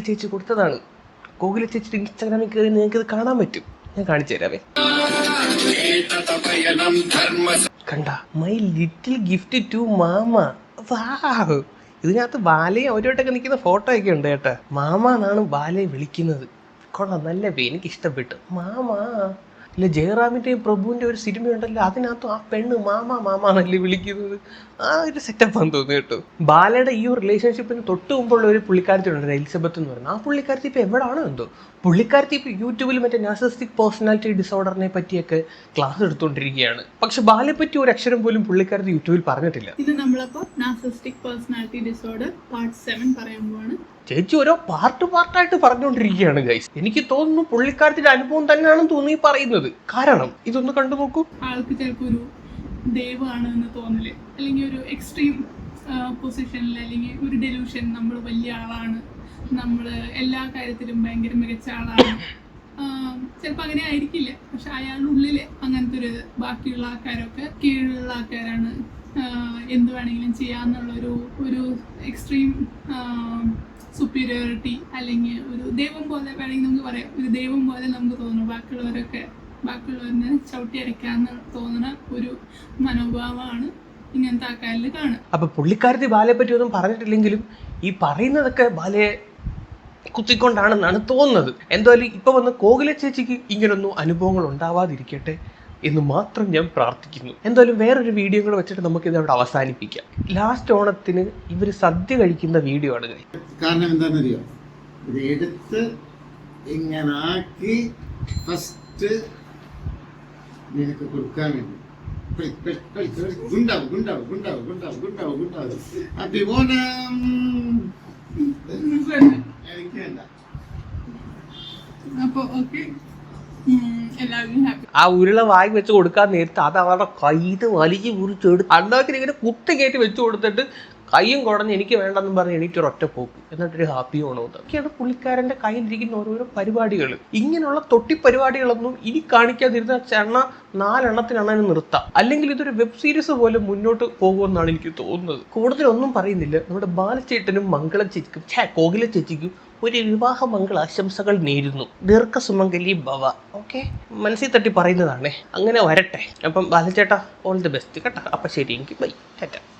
ചേച്ചി കൊടുത്തതാണ്. ഗൂഗിളിൽ ചേച്ചിയുടെ ഇൻസ്റ്റാഗ്രാമിൽ കയറി നിങ്ങൾക്ക് ഇത് കാണാൻ പറ്റും. ഞാൻ കാണിച്ചു തരാവേ. കണ്ട my little gift to mama. ഇതിനകത്ത് ബാലയും അവരോട്ടൊക്കെ നിൽക്കുന്ന ഫോട്ടോ ഒക്കെ ഉണ്ട് കേട്ടോ. മാമ എന്നാണ് ബാലയെ വിളിക്കുന്നത്. കൊള്ളാം നല്ല എനിക്ക് ഇഷ്ടപ്പെട്ടു മാമ. ഇല്ല ജയറാമിന്റെയും പ്രഭുവിന്റെ ഒരു സിനിമ ഉണ്ടല്ലോ അതിനകത്തും ആ പെണ്ണ് മാമ മാമ എന്നല്ലേ വിളിക്കുന്നത്. ആ ഒരു സെറ്റപ്പ് ആണ് തോന്നുന്നു കേട്ടോ. ബാലയുടെ ഈ ഒരു റിലേഷൻഷിപ്പിന് തൊട്ട് മുമ്പുള്ള ഒരു പുള്ളിക്കാരത്തി ഉണ്ടായിരുന്നു എലിസബത്ത് എന്ന് പറയുന്നത് ആ പുള്ളിക്കാരത്തി ഇപ്പോൾ എവിടെയാണോ എന്തോ. പുള്ളിക്കാരത്തി ഇപ്പോൾ യൂട്യൂബിൽ മറ്റേ നാസസ്റ്റിക് പേഴ്സണാലിറ്റി ഡിസോർഡറിനെ പറ്റിയൊക്കെ ക്ലാസ് എടുത്തുകൊണ്ടിരിക്കുകയാണ് പക്ഷെ ബാലയെ പറ്റി ഒരു അക്ഷരം പോലും പുള്ളിക്കാരത്തി യൂട്യൂബിൽ പറഞ്ഞിട്ടില്ല. ഇത് നമ്മളപ്പോൾ പേഴ്സണാലിറ്റി ഡിസോർഡർ പാർട്ട് സെവൻ പറയാൻ പോവാണ്. ചേച്ചി ഓരോ പാർട്ട് പാർട്ടായിട്ട് പറഞ്ഞുകൊണ്ടിരിക്കുകയാണ് ഗൈസ് എനിക്ക് തോന്നുന്നു പുള്ളിക്കാരത്തിന്റെ അനുഭവം തന്നെയാണെന്ന് തോന്നി പറയുന്നത്. കാരണം ഇതൊന്ന് കണ്ടു നോക്കൂ. ആൾക്ക് ചിലപ്പോൾ ഒരു ദൈവമാണ് എന്ന് തോന്നൽ അല്ലെങ്കിൽ ഒരു എക്സ്ട്രീം പൊസിഷനിൽ അല്ലെങ്കിൽ ഒരു ഡെലൂഷൻ നമ്മൾ വലിയ ആളാണ് നമ്മൾ എല്ലാ കാര്യത്തിലും ഭയങ്കര മികച്ച ആളാണ്. ചിലപ്പോൾ അങ്ങനെ ആയിരിക്കില്ല. പക്ഷെ അയാളുടെ ഉള്ളിൽ അങ്ങനത്തെ ഒരു ബാക്കിയുള്ള ആൾക്കാരൊക്കെ കീഴിലുള്ള ആൾക്കാരാണ് എന്ത് വേണമെങ്കിലും ചെയ്യാന്നുള്ളൊരു ഒരു എക്സ്ട്രീം സുപ്പീരിയോറിറ്റി അല്ലെങ്കിൽ ഒരു ദൈവം പോലെ വേണമെങ്കിൽ നമുക്ക് പറയാം. ഒരു ദൈവം പോലെ നമുക്ക് തോന്നുന്നു ബാക്കിയുള്ളവരൊക്കെ. ബാക്കിയുള്ളവരിനെ ചവിട്ടി അരയ്ക്കാന്ന് തോന്നുന്ന ഒരു മനോഭാവമാണ് ഇങ്ങനത്തെ ആൾക്കാരിൽ കാണുക. അപ്പൊ പുള്ളിക്കാരത്തി ബാലയെ പറ്റി ഒന്നും പറഞ്ഞിട്ടില്ലെങ്കിലും ഈ പറയുന്നതൊക്കെ ബാലയെ കുത്തിക്കൊണ്ടാണെന്നാണ് തോന്നുന്നത്. എന്തായാലും ഇപ്പൊ വന്ന് കോകില ചേച്ചിക്ക് ഇങ്ങനൊന്നും അനുഭവങ്ങൾ ഉണ്ടാവാതിരിക്കട്ടെ എന്ന് മാത്രം ഞാൻ പ്രാർത്ഥിക്കുന്നു. എന്തായാലും വേറൊരു വീഡിയോ കൂടെ വെച്ചിട്ട് നമുക്ക് ഇത് അവിടെ അവസാനിപ്പിക്കാം. ലാസ്റ്റ് ഓണത്തിന് ഇവർ സദ്യ കഴിക്കുന്ന വീഡിയോ ആണ്. കാരണം എന്താണെന്നറിയോ? ഇത് എടുത്ത് ഇങ്ങനാക്കി ഫസ്റ്റ് നിനക്ക് കൊടുക്കാൻ വേണ്ടി. കളി, കളി, കളി, കളി. ഗുണ്ടാവ് ഗുണ്ടാവ് ഗുണ്ടാവ് ഗുണ്ടാവ് ഗുണ്ടാവ് ഗുണ്ടാവ്. അപ്പൊ ഓണം എനിക്ക് വേണ്ട അപ്പോൾ ഓക്കെ എല്ലാവരും ഹാപ്പി. ആ ഉരുള വായി വെച്ച് കൊടുക്കാൻ നേരത്ത് അത് അവരുടെ കൈത് വലിച്ച് മുറിച്ചെടുത്ത് അണ്ണാക്കിന് ഇങ്ങനെ കുത്തി കയറ്റി വെച്ച് കൊടുത്തിട്ട് കൈയും കുടഞ്ഞ് എനിക്ക് വേണ്ടെന്നും പറഞ്ഞ് എനിക്ക് ഒറ്റ പോക്ക്. എന്നിട്ടൊരു ഹാപ്പി ഓണം അതൊക്കെയാണ് പുള്ളിക്കാരന്റെ കയ്യിലിരിക്കുന്ന ഓരോരോ പരിപാടികൾ. ഇങ്ങനെയുള്ള തൊട്ടി പരിപാടികളൊന്നും ഇനി കാണിക്കാതിരുന്ന ചെണ്ണ നാലെണ്ണത്തിനാണ് നിർത്താം. അല്ലെങ്കിൽ ഇതൊരു വെബ് സീരീസ് പോലെ മുന്നോട്ട് പോകുമെന്നാണ് എനിക്ക് തോന്നുന്നത്. കൂടുതലൊന്നും പറയുന്നില്ല. നമ്മുടെ ബാലചേട്ടനും മംഗള ചേച്ചിക്കും ഛേ കോകില ചേച്ചിക്കും ഒരു വിവാഹ മംഗള ആശംസകൾ നേരുന്നു. ദീർഘസുമംഗലി ഭവ. ഓക്കെ? മനസ്സിൽ തട്ടി പറയുന്നതാണേ. അങ്ങനെ വരട്ടെ. അപ്പം ബാലച്ചേട്ടാ ഓൾ ദി ബെസ്റ്റ് കേട്ടോ? അപ്പം ശരി എനിക്ക് ബൈ. ടാറ്റ.